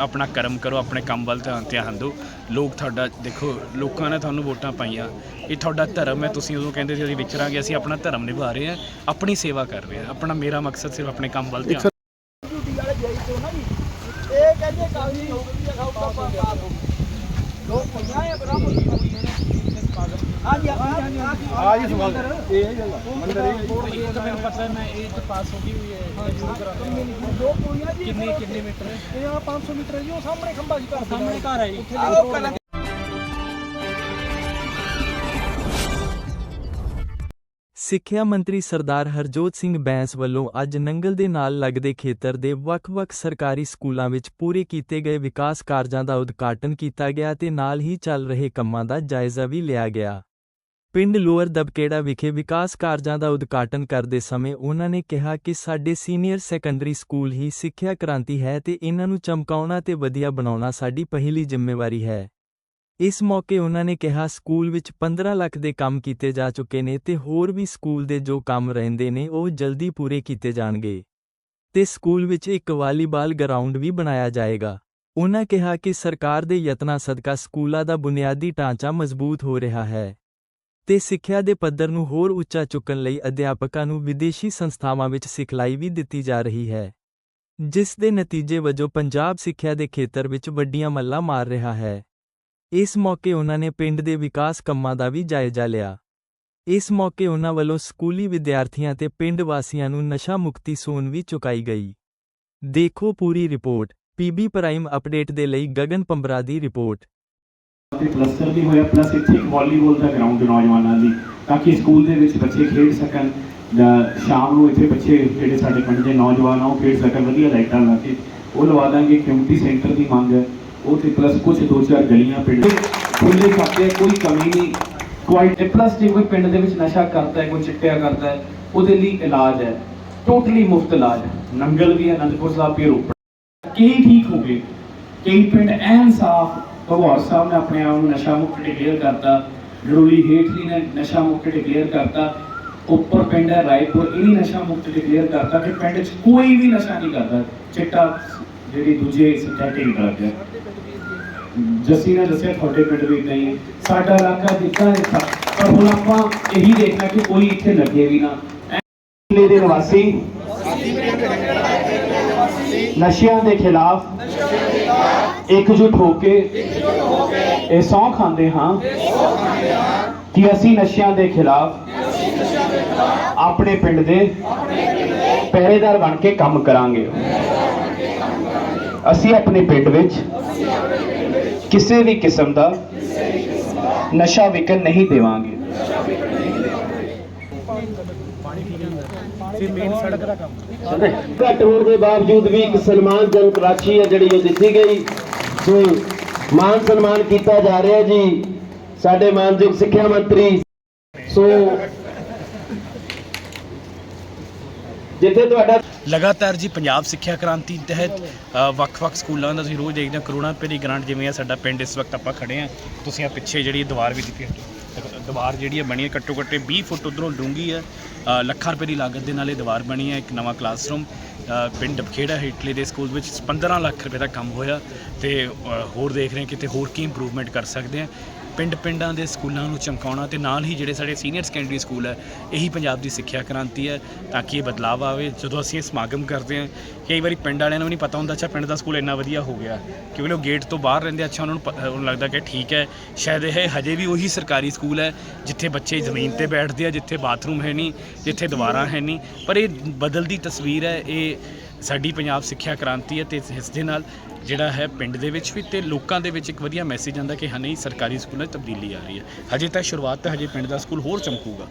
ਆਪਣਾ ਕਰਮ ਕਰੋ, ਆਪਣੇ ਕੰਮ ਵੱਲ ਧਿਆਨ ਧਿਆਨ ਦਿਓ। ਲੋਕ ਤੁਹਾਡਾ, ਦੇਖੋ, ਲੋਕਾਂ ਨੇ ਤੁਹਾਨੂੰ ਵੋਟਾਂ ਪਾਈਆਂ। ਇਹ ਤੁਹਾਡਾ ਧਰਮ ਹੈ, ਤੁਸੀਂ ਉਦੋਂ ਕਹਿੰਦੇ ਸੀ ਅਸੀਂ ਵਿਚਰਾਂਗੇ ਅਸੀਂ ਆਪਣਾ ਧਰਮ ਨਿਭਾ ਰਹੇ ਹਾਂ, ਆਪਣੀ ਸੇਵਾ ਕਰ ਰਹੇ ਹਾਂ। ਆਪਣਾ ਮੇਰਾ ਮਕਸਦ ਸਿਰਫ ਆਪਣੇ ਕੰਮ ਵੱਲ ਧਿਆਨ। ਡਿਊਟੀ ਵਾਲੇ ਜਾਈ ਤੋਂ ਨਾ ਜੀ। ਇਹ ਕਹਿੰਦੇ ਕਾਗਜ਼ੀ ਨੌਕਰੀ ਦਾ ਸਭ ਤੋਂ ਪਾਸ ਹੋ ਲੋਕ ਪੰਜਾਹ ਹੈ ਬਰਾਬਰ ਹਾਂਜੀ ਹਾਂਜੀ ਹਾਂਜੀ ਆ ਜੀ ਸਵਾਲ ਇਹ ਗੱਲ ਮੰਦਰ ਇਹ ਇਹ ਤਾਂ ਮੈਨੂੰ ਪਤਾ ਹੈ ਮੈਂ ਇਹ ਤਾਂ ਪਾਸ ਹੋ ਗਈ ਹੋਈ ਹੈ ਇਹ ਜ਼ਰੂਰ ਕਿੰਨੇ ਕਿੰਨੇ ਮੀਟਰ ਹੈ ਇਹ ਆ 500 ਮੀਟਰ ਜੀ ਉਹ ਸਾਹਮਣੇ ਖੰਭਾ ਜੀ ਘਰ ਸਾਹਮਣੇ ਘਰ ਹੈ ਜੀ ਸਿੱਖਿਆ ਮੰਤਰੀ ਸਰਦਾਰ ਹਰਜੋਤ ਸਿੰਘ ਬੈਂਸ ਵੱਲੋਂ ਅੱਜ ਨੰਗਲ ਦੇ ਨਾਲ ਲੱਗਦੇ ਖੇਤਰ ਦੇ ਵੱਖ-ਵੱਖ ਸਰਕਾਰੀ ਸਕੂਲਾਂ ਵਿੱਚ ਪੂਰੇ ਕੀਤੇ ਗਏ ਵਿਕਾਸ ਕਾਰਜਾਂ ਦਾ ਉਦਘਾਟਨ ਕੀਤਾ ਗਿਆ ਤੇ ਨਾਲ ਹੀ ਚੱਲ ਰਹੇ ਕੰਮਾਂ ਦਾ ਜਾਇਜ਼ਾ ਵੀ ਲਿਆ ਗਿਆ। ਪਿੰਡ ਲੋਅਰ ਦਬਕੇੜਾ ਵਿਖੇ ਵਿਕਾਸ ਕਾਰਜਾਂ ਦਾ ਉਦਘਾਟਨ ਕਰਦੇ ਸਮੇਂ ਉਹਨਾਂ ਨੇ ਕਿਹਾ ਕਿ ਸਾਡੇ ਸੀਨੀਅਰ ਸੈਕੰਡਰੀ ਸਕੂਲ ਹੀ ਸਿੱਖਿਆ ਕ੍ਰਾਂਤੀ ਹੈ ਤੇ ਇਹਨਾਂ ਨੂੰ ਚਮਕਾਉਣਾ ਤੇ ਵਧੀਆ ਬਣਾਉਣਾ ਸਾਡੀ ਪਹਿਲੀ ਜ਼ਿੰਮੇਵਾਰੀ ਹੈ। ਇਸ ਮੌਕੇ ਉਹਨਾਂ ਨੇ ਕਿਹਾ, ਸਕੂਲ ਵਿੱਚ 15 ਲੱਖ ਦੇ ਕੰਮ ਕੀਤੇ ਜਾ ਚੁੱਕੇ ਨੇ ਤੇ ਹੋਰ ਵੀ ਸਕੂਲ ਦੇ ਜੋ ਕੰਮ ਰਹਿੰਦੇ ਨੇ, ਉਹ ਜਲਦੀ ਪੂਰੇ ਕੀਤੇ ਜਾਣਗੇ। ਤੇ ਸਕੂਲ ਵਿੱਚ ਇੱਕ ਵਾਲੀਬਾਲ ਗਰਾਊਂਡ ਵੀ ਬਣਾਇਆ ਜਾਏਗਾ। ਉਨ੍ਹਾਂ ਕਿਹਾ ਕਿ ਸਰਕਾਰ ਦੇ ਯਤਨਾਂ ਸਦਕਾ ਸਕੂਲਾਂ ਦਾ ਬੁਨਿਆਦੀ ਢਾਂਚਾ ਮਜ਼ਬੂਤ ਹੋ ਰਿਹਾ ਹੈ ਤੇ ਸਿੱਖਿਆ ਦੇ ਪੱਧਰ ਨੂੰ ਹੋਰ ਉੱਚਾ ਚੁੱਕਣ ਲਈ ਅਧਿਆਪਕਾਂ ਨੂੰ ਵਿਦੇਸ਼ੀ ਸੰਸਥਾਵਾਂ ਵਿੱਚ ਸਿਖਲਾਈ ਵੀ ਦਿੱਤੀ ਜਾ ਰਹੀ ਹੈ, ਜਿਸ ਦੇ ਨਤੀਜੇ ਵਜੋਂ ਪੰਜਾਬ ਸਿੱਖਿਆ ਦੇ ਖੇਤਰ ਵਿੱਚ ਵੱਡੀਆਂ ਮੱਲਾਂ ਮਾਰ ਰਿਹਾ ਹੈ। ਇਸ ਮੌਕੇ ਉਹਨਾਂ ਨੇ ਪਿੰਡ ਦੇ ਵਿਕਾਸ ਕੰਮਾਂ ਦਾ ਵੀ ਜਾਇਜ਼ਾ ਲਿਆ। ਇਸ ਮੌਕੇ ਉਹਨਾਂ ਵੱਲੋਂ ਸਕੂਲੀ ਵਿਦਿਆਰਥੀਆਂ ਤੇ ਪਿੰਡ ਵਾਸੀਆਂ ਨੂੰ ਨਸ਼ਾ ਮੁਕਤੀ ਸੋਨ ਵੀ ਚੁਕਾਈ ਗਈ। ਦੇਖੋ ਪੂਰੀ ਰਿਪੋਰਟ, ਪੀਬੀ ਪ੍ਰਾਈਮ ਅਪਡੇਟ ਦੇ ਲਈ ਗਗਨ ਪੰਬਰਾ ਦੀ ਰਿਪੋਰਟ। ਤੇ ਕਲਸਟਰ ਵੀ ਹੋਇਆ, ਪਲੱਸ ਇੱਥੇ ਇੱਕ ਵਾਲੀਬਾਲ ਦਾ ਗਰਾਊਂਡ ਨੌਜਵਾਨਾਂ ਲਈ ਤਾਂ ਕਿ ਸਕੂਲ ਦੇ ਵਿੱਚ ਬੱਚੇ ਖੇਡ ਸਕਣ, ਜਾਂ ਸ਼ਾਮ ਨੂੰ ਇੱਥੇ ਬੱਚੇ, ਜਿਹੜੇ ਸਾਡੇ ਪਿੰਡ ਦੇ ਨੌਜਵਾਨ ਆ, ਉਹ ਖੇਡ ਸਕਣ, ਵਧੀਆ ਲਾਈਟਾਂ ਲਾ ਕੇ, ਉਹ ਲਵਾ ਦਾਂਗੇ ਕਮਿਊਨਿਟੀ ਸੈਂਟਰ ਦੀ ਮੰਗ ਹੈ। ਉਹ ਤੇ ਪਲੱਸ ਕੁਝ ਦੋ ਚਾਰ ਗਲੀਆਂ ਪਿੰਡ ਖੁੱਲੇ ਖਾਤੇ ਕੋਈ ਕਮੀ ਨਹੀਂ। ਕੁਆਇਟ ਪਲੱਸ ਜੇ ਕੋਈ ਪਿੰਡ ਦੇ ਵਿੱਚ ਨਸ਼ਾ ਕਰਦਾ ਹੈ, ਕੋਈ ਚਿੱਟਿਆ ਕਰਦਾ ਹੈ, ਉਹਦੇ ਲਈ ਇਲਾਜ ਹੈ। ਟੋਟਲੀ ਮੁਫਤ ਇਲਾਜ ਨੰਗਲ ਵੀ ਅਨੰਦਪੁਰ ਸਾਹਿਬ ਵੀ ਰੋਪੜ। ਕਈ ਠੀਕ ਹੋ ਗਏ? ਕਈ ਪਿੰਡ ਐਨ ਸਾਫ਼ ਭਗੌਰ ਸਾਹਿਬ ਨੇ ਆਪਣੇ ਆਪ ਨੂੰ ਨਸ਼ਾ ਮੁਕਤ ਡਿਕਲੇਅਰ ਕਰਤਾ। ਗੜੂਲੀ ਹੇਠਲੀ ਨੇ ਨਸ਼ਾ ਮੁਕਤ ਡਿਕਲੇਅਰ ਕਰਤਾ। ਉੱਪਰ ਪਿੰਡ ਹੈ, ਰਾਏਪੁਰ, ਇਹ ਨਸ਼ਾ ਮੁਕਤ ਡਿਕਲੇਅਰ ਕਰਤਾ ਕਿ ਪਿੰਡ 'ਚ ਕੋਈ ਵੀ ਨਸ਼ਾ ਨਹੀਂ ਕਰਦਾ। ਚਿੱਟਾ ਜਿਹੜੀ ਦੂਜੇ ਸਿੰਥੈਟਿਕ ਡਰੱਗ ਹੈ। ਜੱਸੀ ਨੇ ਦੱਸਿਆ ਤੁਹਾਡੇ ਪਿੰਡ ਵੀ ਇਦਾਂ ਹੈ ਸਾਡਾ ਇਲਾਕਾ ਦਿੱਤਾ ਹੈ ਪਰ ਹੁਣ ਆਪਾਂ ਇਹੀ ਦੇਖਣਾ ਕਿ ਕੋਈ ਇੱਥੇ ਲੱਗੇ ਵੀ ਨਾ। ਜ਼ਿਲ੍ਹੇ ਦੇ ਨਿਵਾਸੀ, ਨਸ਼ਿਆਂ ਦੇ ਖਿਲਾਫ ਇਕਜੁੱਟ ਹੋ ਕੇ ਇਹ ਸਹੁੰ ਖਾਂਦੇ ਹਾਂ ਕਿ ਅਸੀਂ ਨਸ਼ਿਆਂ ਦੇ ਖਿਲਾਫ ਆਪਣੇ ਪਿੰਡ ਦੇ ਪਹਿਰੇਦਾਰ ਬਣ ਕੇ ਕੰਮ ਕਰਾਂਗੇ। ਅਸੀਂ ਆਪਣੇ ਪਿੰਡ ਵਿੱਚ ਕਿਸੇ ਵੀ ਕਿਸਮ ਦਾ ਨਸ਼ਾ ਵਿਕਣ ਨਹੀਂ ਦੇਵਾਂਗੇ। ਫਿਰ ਮੇਨ ਸੜਕ ਦਾ ਕੰਮ। ਘੱਟ ਹੋਣ ਦੇ ਬਾਵਜੂਦ ਵੀ ਇੱਕ ਸਨਮਾਨਜਨਕ ਰਾਸ਼ੀ ਹੈ ਜਿਹੜੀ ਉਹ ਦਿੱਤੀ ਗਈ ਸੋ ਮਾਨ ਸਨਮਾਨ ਕੀਤਾ ਜਾ ਰਿਹਾ ਜੀ। ਸਾਡੇ ਮਾਨਯੋਗ ਸਿੱਖਿਆ ਮੰਤਰੀ ਸੋ ਜਿੱਥੇ ਤੁਹਾਡਾ ਲਗਾਤਾਰ ਜੀ ਪੰਜਾਬ ਸਿੱਖਿਆ ਕ੍ਰਾਂਤੀ ਤਹਿਤ ਵੱਖ-ਵੱਖ ਸਕੂਲਾਂ ਦਾ ਅਸੀਂ ਰੋਜ਼ ਦੇਖਦੇ ਹਾਂ ਕਰੋੜਾਂ ਰੁਪਏ ਦੀ ਗ੍ਰਾਂਟ ਜਿਵੇਂ ਆ ਸਾਡਾ ਪਿੰਡ ਇਸ ਵਕਤ ਆਪਾਂ ਖੜੇ ਆ ਤੁਸੀਂ ਆ ਪਿੱਛੇ ਜਿਹੜੀ ਦੀਵਾਰ ਵੀ ਦਿੱਤੀ ਹੈ ਦੀਵਾਰ ਜਿਹੜੀ ਹੈ ਬਣੀ ਹੈ ਘੱਟੋ ਘੱਟ 20 ਫੁੱਟ ਉਧਰੋਂ ਡੂੰਗੀ ਹੈ। ਲੱਖਾਂ ਰੁਪਏ ਦੀ ਲਾਗਤ ਦੇ ਨਾਲ ਇਹ ਦੀਵਾਰ ਬਣੀ ਹੈ ਇੱਕ ਨਵਾਂ ਕਲਾਸਰੂਮ ਪਿੰਡ ਡਬਖੇੜਾ ਹੇਠਲੇ ਦੇ ਸਕੂਲ ਵਿੱਚ 15 ਲੱਖ ਰੁਪਏ ਦਾ ਕੰਮ ਹੋਇਆ ਤੇ ਅ, ਹੋਰ ਦੇਖ ਰਹੇ ਹਾਂ ਕਿਤੇ ਹੋਰ ਕੀ ਇੰਪਰੂਵਮੈਂਟ ਕਰ ਸਕਦੇ ਹਾਂ। ਪਿੰਡ ਪਿੰਡਾਂ ਦੇ ਸਕੂਲਾਂ ਨੂੰ ਚਮਕਾਉਣਾ ਤੇ ਨਾਲ ਹੀ ਜਿਹੜੇ ਸਾਡੇ ਸੀਨੀਅਰ ਸੈਕੰਡਰੀ ਸਕੂਲ ਹੈ, ਇਹੀ ਪੰਜਾਬ ਦੀ ਸਿੱਖਿਆ ਕ੍ਰਾਂਤੀ ਹੈ ਤਾਂ ਕਿ ਇਹ ਬਦਲਾਅ ਆਵੇ। ਜਦੋਂ ਅਸੀਂ ਇਹ ਸਮਾਗਮ ਕਰਦੇ ਹਾਂ, ਕਈ ਵਾਰੀ ਪਿੰਡ ਵਾਲਿਆਂ ਨੂੰ ਵੀ ਨਹੀਂ ਪਤਾ ਹੁੰਦਾ, ਅੱਛਾ, ਪਿੰਡ ਦਾ ਸਕੂਲ ਇੰਨਾ ਵਧੀਆ ਹੋ ਗਿਆ, ਕਿਉਂਕਿ ਉਹ ਗੇਟ ਤੋਂ ਬਾਹਰ ਰਹਿੰਦੇ ਅੱਛਾ, ਉਹਨਾਂ ਨੂੰ ਪ- ਉਹਨਾਂ ਲੱਗਦਾ ਕਿ ਠੀਕ ਹੈ, ਸ਼ਾਇਦ ਇਹ ਹਜੇ ਵੀ ਉਹੀ ਸਰਕਾਰੀ ਸਕੂਲ ਹੈ, ਜਿੱਥੇ ਬੱਚੇ ਜ਼ਮੀਨ ਤੇ ਬੈਠਦੇ ਆ, ਜਿੱਥੇ ਬਾਥਰੂਮ ਹੈ ਨਹੀਂ, ਜਿੱਥੇ ਦੀਵਾਰਾਂ ਹੈ ਨਹੀਂ, ਪਰ ਇਹ ਬਦਲਦੀ ਤਸਵੀਰ ਹੈ, ਇਹ ਸਾਡੀ ਪੰਜਾਬ ਸਿੱਖਿਆ ਕ੍ਰਾਂਤੀ ਹੈ ਤੇ ਇਸ ਦੇ ਨਾਲ ਜਿਹੜਾ ਹੈ ਪਿੰਡ ਦੇ ਵਿੱਚ ਵੀ ਤੇ ਲੋਕਾਂ ਦੇ ਵਿੱਚ ਇੱਕ ਵਧੀਆ ਮੈਸੇਜ ਆਉਂਦਾ ਕਿ ਹਾਂ, ਨਹੀਂ, ਸਰਕਾਰੀ ਸਕੂਲਾਂ 'ਚ ਤਬਦੀਲੀ ਆ ਰਹੀ ਹੈ। ਹਜੇ ਤਾਂ ਸ਼ੁਰੂਆਤ ਤਾਂ ਹਜੇ ਪਿੰਡ ਦਾ ਸਕੂਲ ਹੋਰ ਚਮਕੂਗਾ।